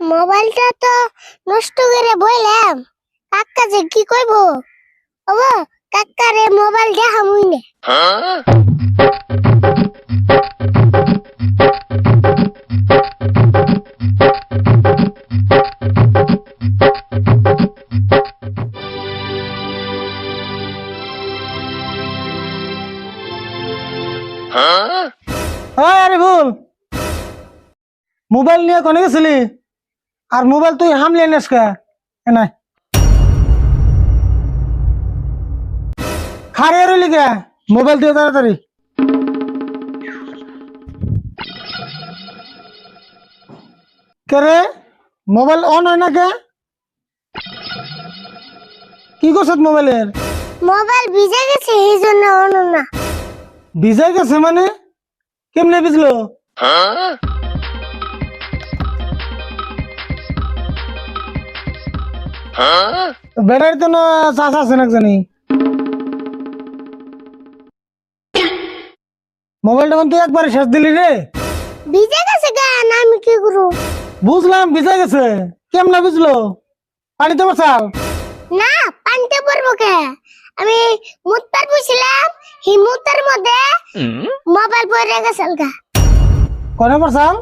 মোবাইলটা তো নষ্ট করে বইলাম। কাকা যে কি কইব? ও কাকারে মোবাইল দেখামুই না। মোবাইল নিয়ে কোনে গেছিলি আর মোবাইল তুই হামলি আনিস কে এ নাই খারে রইলি কে মোবাইল দিয়ে তাড়াতাড়ি কে রে মোবাইল অন হয় না কে কি করছত মোবাইলের মোবাইল ভিজে গেছে এই জন্য অন্য না ভিজে গেছে মানে কেমনে ভিজলো ব্যাটারি তো না চাষ আছে না জানি মোবাইলটা কিন্তু একবারে শেষ দিলি রে। ভিজে গেছে গান আমি কি করু বুঝলাম ভিজে গেছে। কেমনে বুঝলো? পানিতে বসাল না পানিতে পড়ব কে? আমি মুত্তার বুঝছিলাম হি মুত্তার মধ্যে মোবাইল পড়ে গেছে গা। কনে বসাল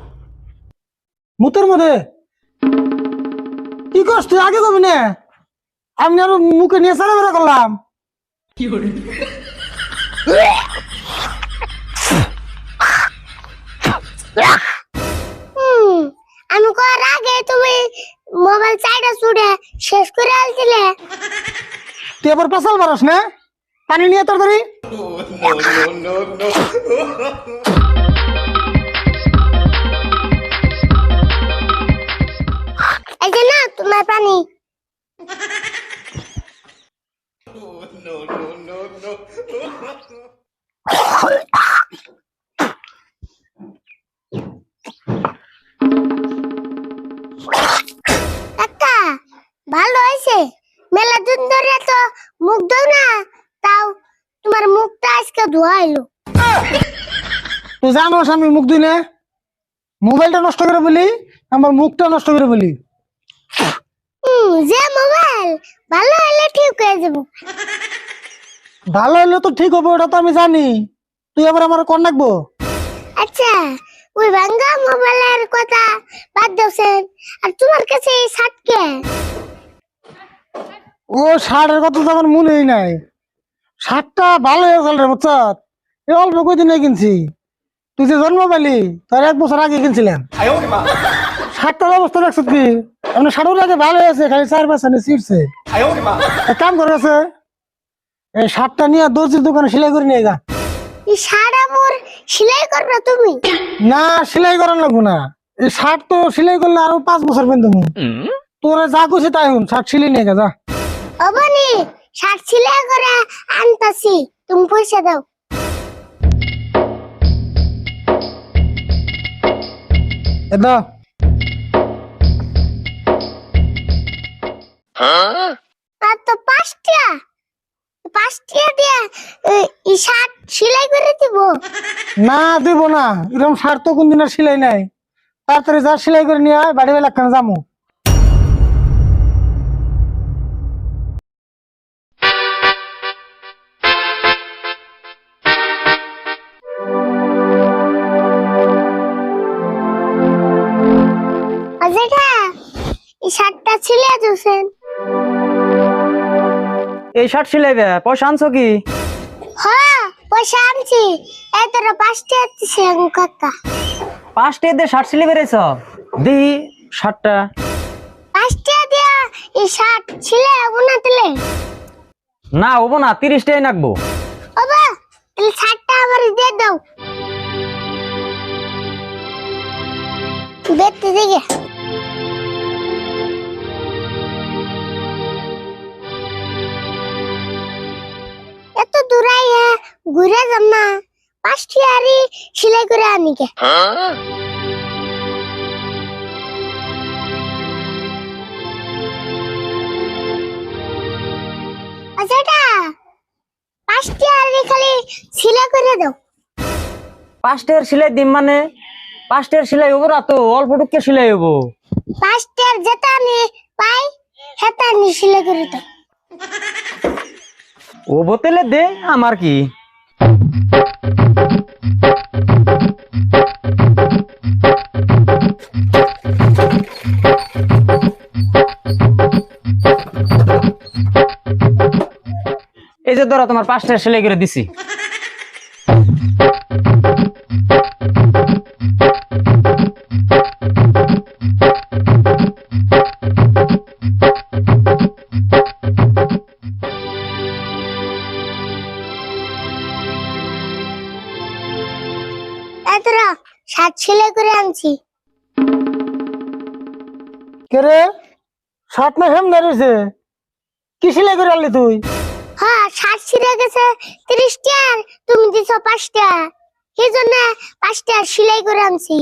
মুতের মধ্যে? কি করছ তুই আগে কবি না? আমি আর মুখে নিয়ে সারা বেড়া করলাম। হুম আমি করার আগে তুমি মোবাইল চাইটা ছুড়ে শেষ করে আলছিলে তুই এবার পেশাল মারস না? পানি নিয়ে তাড়াতাড়ি এই যে না তোমার পানি। কাকা, ভালো হয়েছে? মেলা দিন ধরে তো মুখ ধো না, তাও তোমার মুখটা আজকে ধোয়া এলো তুই জানোস আমি মুখ দিই না মোবাইলটা নষ্ট করে বলি, আমার মুখটা নষ্ট করে বলি? যে মোবাইল ভালো হলে ঠিক হয়ে যাব। ভালো হলে তো ঠিক হবে ওটা তো আমি জানি। তুই এবার আমার কন রাখব? আচ্ছা ওই ভাঙ্গা মোবাইলের কথা বাদ দাওছেন আর তোমার কাছে এই সাতকে ও শার্টের কথা তো আমার মনেই নাই। শার্টটা ভালো হয়ে গেল রে বুঝছ এই অল্প কদিনে কিনছি। তুই যে জন্ম পেলি তার এক বছর আগে কিনছিলাম। শার্টটার অবস্থা দেখছ কি? এমন শার্টের আগে ভালো হয়েছে খালি চার পাঁচ ছিটছে কাম করে গেছে এই শার্টটা নিয়ে দর্জির দোকানে সেলাই করে নিয়ে গা এই সারা মোর সেলাই করবে তুমি। না সেলাই করার লাগবো না। এই শার্ট তো সেলাই করলে আরও পাঁচ বছর তোরা যা খুশি তাই হুন শার্ট সেলাই নিয়ে গা যা। অবনি শার্ট সেলাই করে আনতাছি তুমি পয়সা দাও। আর তো পাঁচটা পাঁচটা দিয়ে শার্ট সেলাই করে দিব। না দিব না। এরকম শার্ট তো কোনদিন আর সেলাই নাই। তাড়াতাড়ি যা সেলাই করে নিয়ে আয় বাড়ি বেলা কেন যাব এই শার্টটা ছিলে দিয়েছেন এই শার্ট সিলাইবে পয়সা আনছো কি? হ্যাঁ পয়সা আনছি। এই তোরা পাঁচটা দিছে কাকা পাঁচটা দিয়ে শার্ট সিলে বেড়েছ দিহি শার্টটা। পাঁচটা দিয়া এই শার্ট ছিলে হব না দিলে না হব না টাই নাকবো। বাবা তাহলে শার্টটা আবার দিয়ে দাও। দেখতে দেখে। ঘুরে না। পাঁচটি আরি সেলাই করে আনিকে আচ্ছা এটা পাঁচটি আর খালি সিলা করে দাও। পাঁচটার সেলাই দিম মানে? পাঁচটার সেলাই হব না তো অল্প টুককে সেলাই হব। পাঁচটি আর যেটা আমি পাই সেটা আমি সিলা করে দাও। ও বোতলে দে আমার কি? এই যে ধরো তোমার পাঁচটা সেলাই করে দিছি। সাত সিলাই করে আনছি। কে রে? শার্ট না হেম দাঁড়িয়েছে কি সেলাই করে আনলি তুই? হ্যাঁ ষাট ছিঁড়ে গেছে তিরিশটি আর তুমি দিছ পাঁচটা। সেই জন্য আর সিলাই করে আনছি।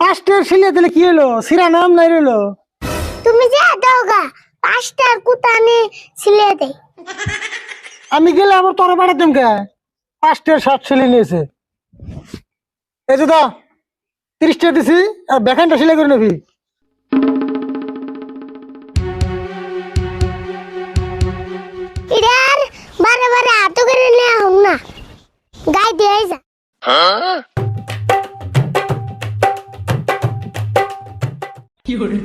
পাঁচটার সিলাই দিলে কি হলো? সিরা নাম নাই রইল? তুমি যে দাও গা কুতা আমি সিলাই দেই। আমি গেলে আবার তোরা বাড়াতাম কে? শার্ট সিলাই নিয়েছে। এই যে দা তিরিশ দিছি আর ব্যাখ্যানটা সেলাই করে নেবি। ইরার বারে বারে হাত করে নেওয়া না। গাই দিয়ে হ্যাঁ? কি করে?